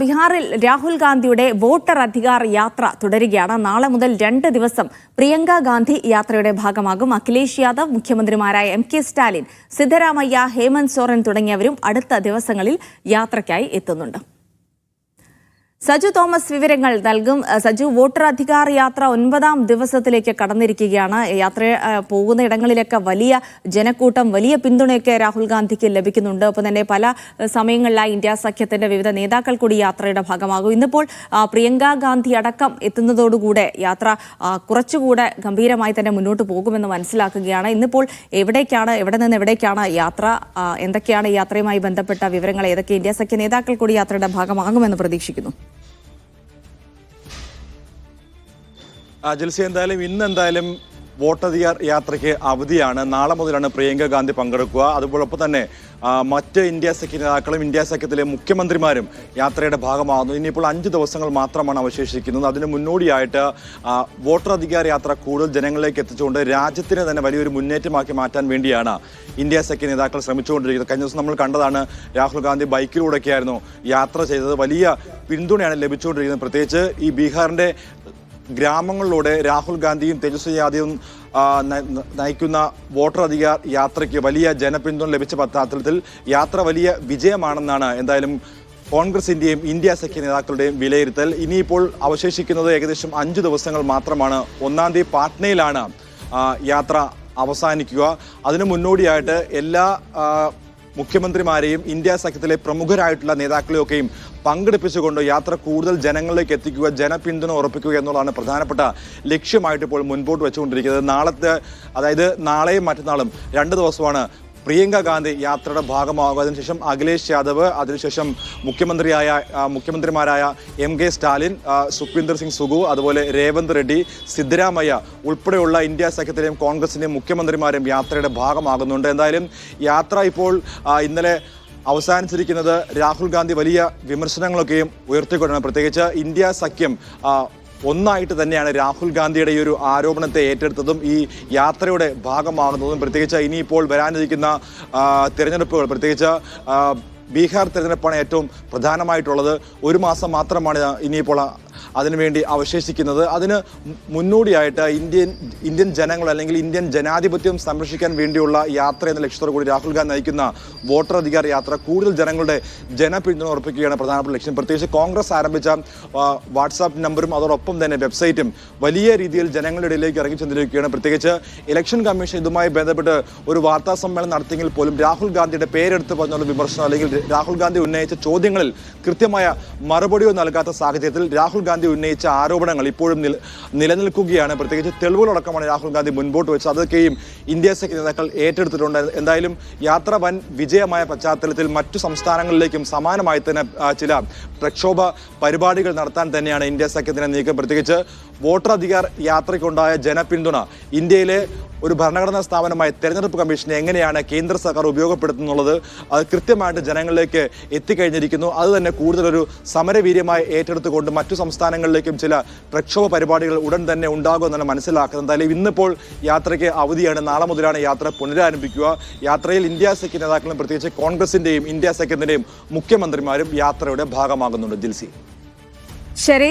ബീഹാറിൽ രാഹുൽ ഗാന്ധിയുടെ വോട്ടർ അധികാർ യാത്ര തുടരുകയാണ്. നാളെ മുതൽ രണ്ട് ദിവസം പ്രിയങ്ക ഗാന്ധി യാത്രയുടെ ഭാഗമാകും. അഖിലേഷ് യാദവ് മുഖ്യമന്ത്രിമാരായ എം കെ സ്റ്റാലിൻ സിദ്ധരാമയ്യ ഹേമന്ത് സോറൻ തുടങ്ങിയവരും അടുത്ത ദിവസങ്ങളിൽ യാത്രയ്ക്കായി എത്തുന്നുണ്ട്. സജു തോമസ് വിവരങ്ങൾ നൽകും. സജു വോട്ടർ അധികാർ യാത്ര ഒൻപതാം ദിവസത്തിലേക്ക് കടന്നിരിക്കുകയാണ്. യാത്ര പോകുന്ന ഇടങ്ങളിലൊക്കെ വലിയ ജനക്കൂട്ടം വലിയ പിന്തുണയൊക്കെ രാഹുൽ ഗാന്ധിക്ക് ലഭിക്കുന്നുണ്ട്. അപ്പോൾ തന്നെ പല സമയങ്ങളിലായി ഇന്ത്യ സഖ്യത്തിന്റെ വിവിധ നേതാക്കൾ കൂടി യാത്രയുടെ ഭാഗമാകും. ഇന്നിപ്പോൾ പ്രിയങ്ക ഗാന്ധി അടക്കം എത്തുന്നതോടുകൂടെ യാത്ര കുറച്ചുകൂടെ ഗംഭീരമായി തന്നെ മുന്നോട്ട് പോകുമെന്ന് മനസ്സിലാക്കുകയാണ്. ഇന്നിപ്പോൾ എവിടേക്കാണ് എവിടെ നിന്ന് എവിടേക്കാണ് യാത്ര? എന്തൊക്കെയാണ് യാത്രയുമായി ബന്ധപ്പെട്ട വിവരങ്ങൾ? ഏതൊക്കെ ഇന്ത്യ സഖ്യ നേതാക്കൾ കൂടി യാത്രയുടെ ഭാഗമാകുമെന്ന് പ്രതീക്ഷിക്കുന്നു. ജിൽസി എന്തായാലും ഇന്ന് എന്തായാലും വോട്ടധികാർ യാത്രയ്ക്ക് അവധിയാണ്. നാളെ മുതലാണ് പ്രിയങ്ക ഗാന്ധി പങ്കെടുക്കുക. അതുപോലൊപ്പം തന്നെ മറ്റ് ഇന്ത്യ സഖ്യ നേതാക്കളും ഇന്ത്യ സഖ്യത്തിലെ മുഖ്യമന്ത്രിമാരും യാത്രയുടെ ഭാഗമാകുന്നു. ഇനിയിപ്പോൾ അഞ്ച് ദിവസങ്ങൾ മാത്രമാണ് അവശേഷിക്കുന്നത്. അതിന് മുന്നോടിയായിട്ട് വോട്ടർ അധികാര യാത്ര കൂടുതൽ ജനങ്ങളിലേക്ക് എത്തിച്ചുകൊണ്ട് രാജ്യത്തിന് തന്നെ വലിയൊരു മുന്നേറ്റമാക്കി മാറ്റാൻ വേണ്ടിയാണ് ഇന്ത്യ സഖ്യ നേതാക്കൾ ശ്രമിച്ചുകൊണ്ടിരിക്കുന്നത്. കഴിഞ്ഞ ദിവസം നമ്മൾ കണ്ടതാണ് രാഹുൽ ഗാന്ധി ബൈക്കിലൂടെയൊക്കെയായിരുന്നു യാത്ര ചെയ്തത്. വലിയ പിന്തുണയാണ് ലഭിച്ചുകൊണ്ടിരിക്കുന്നത്. പ്രത്യേകിച്ച് ഈ ബീഹാറിന്റെ ഗ്രാമങ്ങളിലൂടെ രാഹുൽ ഗാന്ധിയും തേജസ്വി യാദവും നയിക്കുന്ന വോട്ടർ അധികാർ യാത്രയ്ക്ക് വലിയ ജനപിന്തുണ ലഭിച്ച പശ്ചാത്തലത്തിൽ യാത്ര വലിയ വിജയമാണെന്നാണ് എന്തായാലും കോൺഗ്രസിന്റെയും ഇന്ത്യ സഖ്യ നേതാക്കളുടെയും വിലയിരുത്തൽ. ഇനിയിപ്പോൾ അവശേഷിക്കുന്നത് ഏകദേശം അഞ്ച് ദിവസങ്ങൾ മാത്രമാണ്. ഒന്നാം തീയതി പാട്നയിലാണ് യാത്ര അവസാനിക്കുക. അതിനു മുന്നോടിയായിട്ട് എല്ലാ മുഖ്യമന്ത്രിമാരെയും ഇന്ത്യ സഖ്യത്തിലെ പ്രമുഖരായിട്ടുള്ള നേതാക്കളെയൊക്കെയും പങ്കെടുപ്പിച്ചുകൊണ്ട് യാത്ര കൂടുതൽ ജനങ്ങളിലേക്ക് എത്തിക്കുക ജനപിന്തുണ ഉറപ്പിക്കുക എന്നുള്ളതാണ് പ്രധാനപ്പെട്ട ലക്ഷ്യമായിട്ട് ഇപ്പോൾ മുൻപോട്ട് വെച്ചുകൊണ്ടിരിക്കുന്നത്. നാളത്തെ അതായത് നാളെയും മറ്റന്നാളും രണ്ട് ദിവസമാണ് പ്രിയങ്ക ഗാന്ധി യാത്രയുടെ ഭാഗമാകുക അതിനുശേഷം അഖിലേഷ് യാദവ് അതിനുശേഷം മുഖ്യമന്ത്രിയായ മുഖ്യമന്ത്രിമാരായ എം കെ സ്റ്റാലിൻ സുഖ്വീന്ദർ സിംഗ് സുഗു അതുപോലെ രേവന്ത് റെഡ്ഡി സിദ്ധരാമയ്യ ഉൾപ്പെടെയുള്ള ഇന്ത്യ സഖ്യത്തിലെയും കോൺഗ്രസിന്റെയും മുഖ്യമന്ത്രിമാരും യാത്രയുടെ ഭാഗമാകുന്നുണ്ട്. എന്തായാലും യാത്ര ഇപ്പോൾ ഇന്നലെ അവസാനിച്ചിരിക്കുന്നത് രാഹുൽ ഗാന്ധി വലിയ വിമർശനങ്ങളൊക്കെയും ഉയർത്തിക്കൊണ്ടാണ്. പ്രത്യേകിച്ച് ഇന്ത്യ സഖ്യം ഒന്നായിട്ട് തന്നെയാണ് രാഹുൽ ഗാന്ധിയുടെ ഈ ഒരു ആരോപണത്തെ ഏറ്റെടുത്തതും ഈ യാത്രയുടെ ഭാഗമാകുന്നതും പ്രത്യേകിച്ച് ഇനിയിപ്പോൾ വരാനിരിക്കുന്ന തിരഞ്ഞെടുപ്പുകൾ പ്രത്യേകിച്ച് ബീഹാർ തിരഞ്ഞെടുപ്പാണ് ഏറ്റവും പ്രധാനമായിട്ടുള്ളത്. ഒരു മാസം മാത്രമാണ് ഇനിയിപ്പോൾ അതിനുവേണ്ടി അവശേഷിക്കുന്നത്. അതിന് മുന്നോടിയായിട്ട് ഇന്ത്യൻ ഇന്ത്യൻ ജനങ്ങൾ അല്ലെങ്കിൽ ഇന്ത്യൻ ജനാധിപത്യം സംരക്ഷിക്കാൻ വേണ്ടിയുള്ള യാത്ര എന്ന ലക്ഷ്യത്തോടു കൂടി രാഹുൽ ഗാന്ധി നയിക്കുന്ന വോട്ടർ അധികാര യാത്ര കൂടുതൽ ജനങ്ങളുടെ ജനപിന്തുണ ഉറപ്പിക്കുകയാണ് പ്രധാനപ്പെട്ട ലക്ഷ്യം. പ്രത്യേകിച്ച് കോൺഗ്രസ് ആരംഭിച്ച വാട്സാപ്പ് നമ്പറും അതോടൊപ്പം തന്നെ വെബ്സൈറ്റും വലിയ രീതിയിൽ ജനങ്ങളുടെ ഇടയിലേക്ക് ഇറങ്ങി ചെന്നിരിക്കുകയാണ്. പ്രത്യേകിച്ച് ഇലക്ഷൻ കമ്മീഷൻ ഇതുമായി ബന്ധപ്പെട്ട് ഒരു വാർത്താ സമ്മേളനം നടത്തിയെങ്കിൽ പോലും രാഹുൽ ഗാന്ധിയുടെ പേരെടുത്ത് പറഞ്ഞുള്ള വിമർശനം അല്ലെങ്കിൽ രാഹുൽ ഗാന്ധി ഉന്നയിച്ച ചോദ്യങ്ങളിൽ കൃത്യമായ മറുപടിയോ നൽകാത്ത സാഹചര്യത്തിൽ രാഹുൽ ഗാന്ധി ഉന്നയിച്ച ആരോപണങ്ങൾ ഇപ്പോഴും നില- നിലനിൽക്കുകയാണ്. പ്രത്യേകിച്ച് തെളിവുകളടക്കമാണ് രാഹുൽ ഗാന്ധി മുൻപോട്ട് വെച്ചത്. അതൊക്കെയും ഇന്ത്യ സഖ്യ നേതാക്കൾ ഏറ്റെടുത്തിട്ടുണ്ട്. എന്തായാലും യാത്ര വൻ വിജയമായ പശ്ചാത്തലത്തിൽ മറ്റു സംസ്ഥാനങ്ങളിലേക്കും സമാനമായി തന്നെ ചില പ്രക്ഷോഭ പരിപാടികൾ നടത്താൻ തന്നെയാണ് ഇന്ത്യ സഖ്യത്തിന്റെ നീക്കം. പ്രത്യേകിച്ച് വോട്ടർ അധികാർ യാത്രയ്ക്കുണ്ടായ ജനപിന്തുണ ഇന്ത്യയിലെ ഒരു ഭരണഘടനാ സ്ഥാപനമായ തെരഞ്ഞെടുപ്പ് കമ്മീഷനെ എങ്ങനെയാണ് കേന്ദ്ര സർക്കാർ ഉപയോഗപ്പെടുത്തുന്നുള്ളത് അത് കൃത്യമായിട്ട് ജനങ്ങളിലേക്ക് എത്തിക്കഴിഞ്ഞിരിക്കുന്നു. അത് തന്നെ കൂടുതലൊരു സമരവീര്യമായി ഏറ്റെടുത്തുകൊണ്ട് മറ്റു സംസ്ഥാനങ്ങളിലേക്കും ചില പ്രക്ഷോഭ പരിപാടികൾ ഉടൻ തന്നെ ഉണ്ടാകുമെന്നാണ് മനസ്സിലാക്കുന്നത്. എന്തായാലും ഇന്നിപ്പോൾ യാത്രയ്ക്ക് അവധിയാണ്. നാളെ മുതലാണ് യാത്ര പുനരാരംഭിക്കുക. യാത്രയിൽ ഇന്ത്യ സഖ്യ നേതാക്കളും പ്രത്യേകിച്ച് കോൺഗ്രസിന്റെയും ഇന്ത്യ സഖ്യത്തിന്റെയും മുഖ്യമന്ത്രിമാരും യാത്രയുടെ ഭാഗമാകുന്നുണ്ട്. ദിൽസി. ശരി